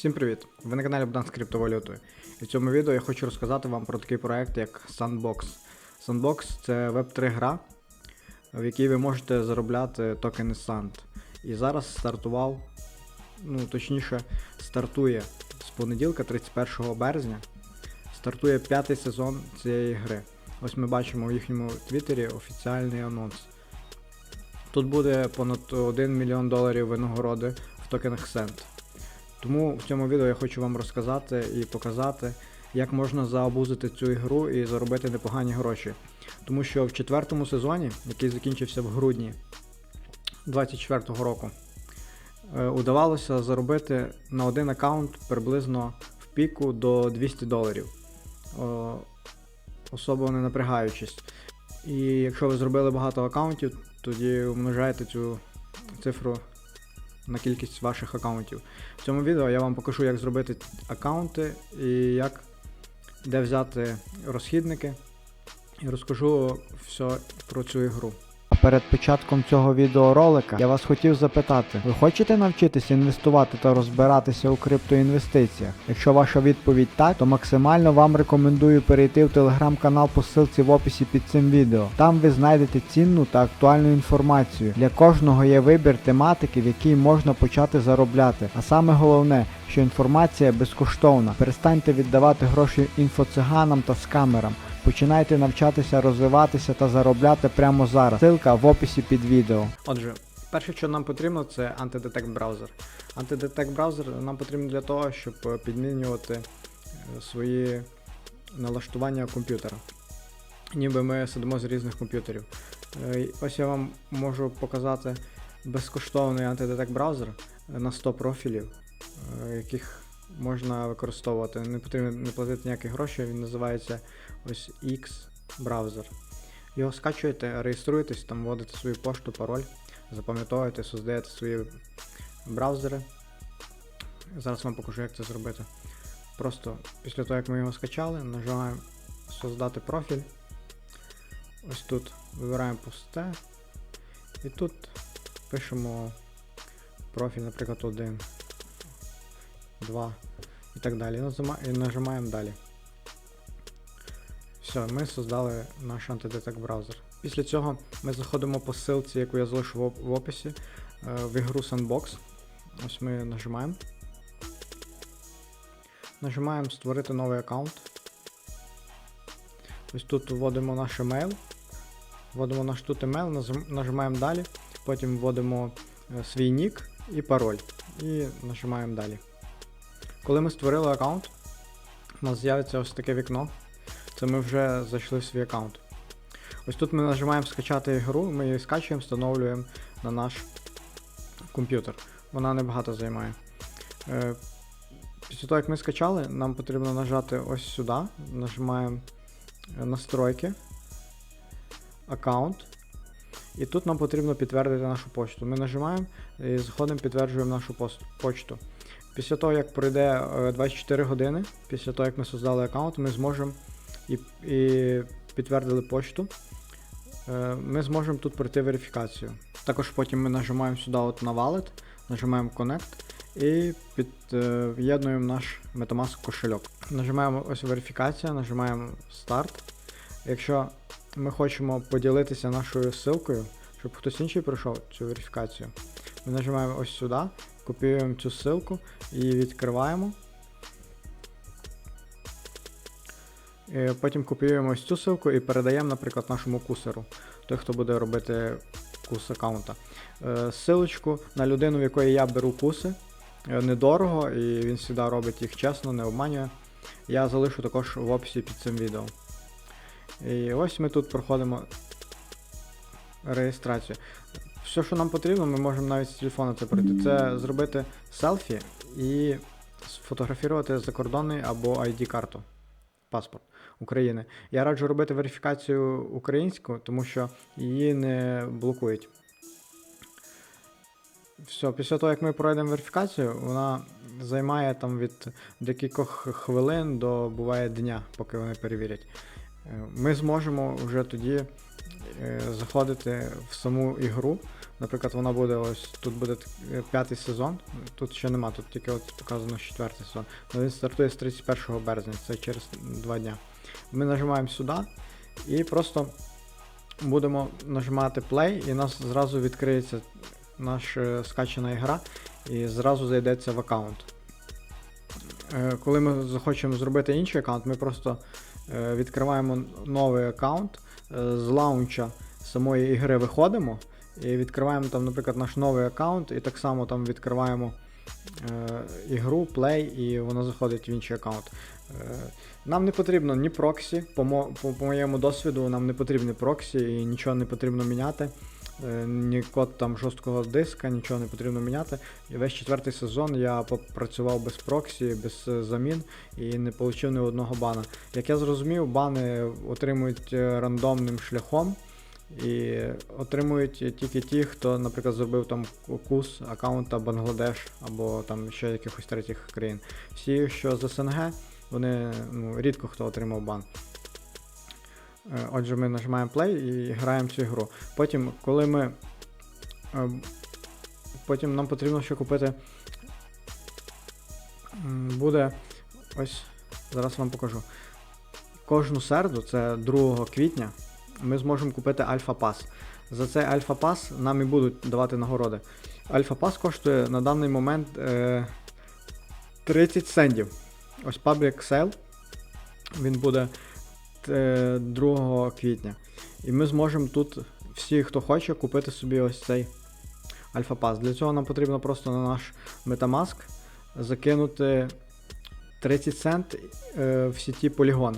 Всім привіт! Ви на каналі Богдан з криптовалютою. І в цьому відео я хочу розказати вам про такий проект, як Sandbox. Sandbox це Web3 гра, в якій ви можете заробляти токени Sand. І зараз стартував, ну точніше, стартує з понеділка, 31 березня. Стартує п'ятий сезон цієї гри. Ось ми бачимо в їхньому твіттері офіціальний анонс. Тут буде понад 1 мільйон доларів винагороди в токенах Sand. Тому в цьому відео я хочу вам розказати і показати, як можна заобузити цю ігру і заробити непогані гроші. Тому що в четвертому сезоні, який закінчився в грудні 24-го року, е, удавалося заробити на один аккаунт приблизно в піку до 200 доларів. О, Особо не напрягаючись. І якщо ви зробили багато аккаунтів, тоді умножаєте цю цифру на кількість ваших аккаунтів. В цьому відео я вам покажу, як зробити аккаунти і як де взяти розхідники. І розкажу все про цю ігру. Перед початком цього відеоролика я вас хотів запитати: ви хочете навчитися інвестувати та розбиратися у криптоінвестиціях? Якщо ваша відповідь так, то максимально вам рекомендую перейти в телеграм-канал по ссылці в описі під цим відео. Там ви знайдете цінну та актуальну інформацію. Для кожного є вибір тематики, в якій можна почати заробляти. А саме головне, що інформація безкоштовна. Перестаньте віддавати гроші інфоциганам та скамерам. Починайте навчатися, розвиватися та заробляти прямо зараз. Ссылка в описі під відео. Отже, перше, що нам потрібно, це антидетект браузер. Антидетект браузер нам потрібен для того, щоб підмінювати е, свої налаштування комп'ютера. Ніби ми сидимо з різних комп'ютерів. Е, Ось я вам можу показати безкоштовний антидетект браузер на 100 профілів, е, яких можна використовувати. Не потрібно не платити ніякі гроші, він називається ось X браузер. Його скачуєте, реєструєтесь, там вводите свою пошту, пароль, запам'ятовуєте, создаєте свої браузери. Зараз вам покажу, як це зробити. Просто після того, як ми його скачали, нажимаємо Создати профіль. Ось тут вибираємо пусте. І тут пишемо профіль, наприклад, 1, 2 і так далі. І нажимаємо далі. Все, ми создали наш антидетект браузер. Після цього ми заходимо по ссылці, яку я залишу в описі, е, в ігру Sandbox. Ось ми нажимаємо. Нажимаємо створити новий аккаунт. Ось тут вводимо наш емейл. Вводимо наш тут емейл, нажимаємо далі, потім вводимо е, свій нік і пароль. І нажимаємо далі. Коли ми створили аккаунт, у нас з'явиться ось таке вікно. Це ми вже зайшли в свій аккаунт. Ось тут ми нажимаємо скачати ігру, ми її скачуємо, встановлюємо на наш комп'ютер. Вона небагато займає. Е, Після того, як ми скачали, нам потрібно нажати ось сюди. Нажимаємо е, настройки, аккаунт. І тут нам потрібно підтвердити нашу почту. Ми нажимаємо і заходимо, підтверджуємо нашу почту. Після того, як пройде е, 24 години, після того, як ми создали аккаунт, ми зможемо і, і підтвердили почту, е, ми зможемо тут пройти верифікацію. Також потім ми нажимаємо сюди от на Wallet, нажимаємо Connect і під'єднуємо наш Metamask кошельок. Нажимаємо ось верифікація, нажимаємо Старт. Якщо ми хочемо поділитися нашою ссылкою, щоб хтось інший пройшов цю верифікацію, ми нажимаємо ось сюди, копіюємо цю ссылку і відкриваємо. Потім копіюємо ось цю ссылку і передаємо, наприклад, нашому кусеру, той, хто буде робити кус аккаунта. Е, Силочку на людину, в якої я беру куси, е, недорого, і він завжди робить їх чесно, не обманює. Я залишу також в описі під цим відео. І ось ми тут проходимо реєстрацію. Все, що нам потрібно, ми можемо навіть з телефона це пройти. Це зробити селфі і сфотографувати закордонний або ID-карту, паспорт України. Я раджу робити верифікацію українську, тому що її не блокують. Все, після того, як ми пройдемо верифікацію, вона займає там від декількох хвилин до буває дня, поки вони перевірять. Е, Ми зможемо вже тоді е, заходити в саму ігру, Наприклад, вона буде ось тут буде е, п'ятий сезон. Тут ще нема, тут тільки от показано четвертий сезон. Він стартує з 31 березня, це через два дня. Ми нажимаємо сюди і просто будемо нажимати play, і нас зразу відкриється наша скачана ігра і зразу зайдеться в аккаунт. Е, Коли ми захочемо зробити інший аккаунт, ми просто е, відкриваємо новий аккаунт, е, з лаунча самої ігри виходимо і відкриваємо там, наприклад, наш новий аккаунт, і так само там відкриваємо е, ігру, play, і воно заходить в інший аккаунт. Е, нам не потрібно ні проксі, по, мо- по, по моєму досвіду, нам не потрібні проксі і нічого не потрібно міняти. Е, Ні код там жорсткого диска, нічого не потрібно міняти. І весь четвертий сезон я попрацював без проксі, без е, замін і не отримав ні одного бана. Як я зрозумів, бани отримують е, рандомним шляхом. І отримують тільки ті, хто, наприклад, зробив там кус аккаунта Бангладеш або там ще якихось третіх країн. Всі, що з СНГ, вони ну, рідко хто отримав бан. Е, Отже, ми нажимаємо play і граємо цю ігру. Потім, коли ми. е, Потім нам потрібно ще купити. Буде. Ось. Зараз вам покажу. Кожну середу, це 2 квітня, ми зможемо купити Альфа Пас. За цей Альфа Пас нам і будуть давати нагороди. Альфа Пас коштує на даний момент е, 30 центів. Ось Public Sale. Він буде е, 2 квітня. І ми зможемо тут всі, хто хоче, купити собі ось цей Альфа Пас. Для цього нам потрібно просто на наш Metamask закинути 30 цент е, в сіті Polygon.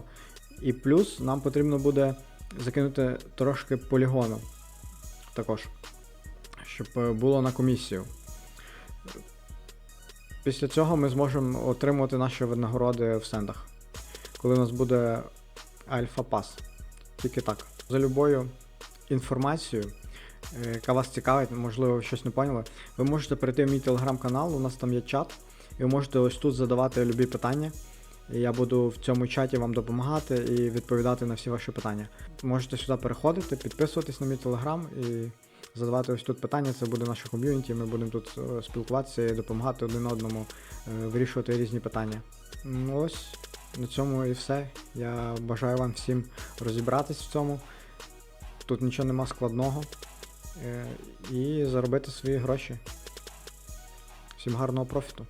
І плюс нам потрібно буде закинути трошки полігону також, щоб е, було на комісію. Після цього ми зможемо отримувати наші винагороди в сендах, коли у нас буде альфа пас. Тільки так. За любою інформацією, е, яка вас цікавить, можливо, ви щось не поняли, ви можете перейти в мій телеграм-канал, у нас там є чат, і ви можете ось тут задавати любі питання. Я буду в цьому чаті вам допомагати і відповідати на всі ваші питання. Можете сюди переходити, підписуватись на мій телеграм і задавати ось тут питання. Це буде наше ком'юніті. Ми будемо тут е, спілкуватися і допомагати один одному е, вирішувати різні питання. Ну ось на цьому і все. Я бажаю вам всім розібратись в цьому. Тут нічого нема складного. Е, І заробити свої гроші. Всім гарного профіту!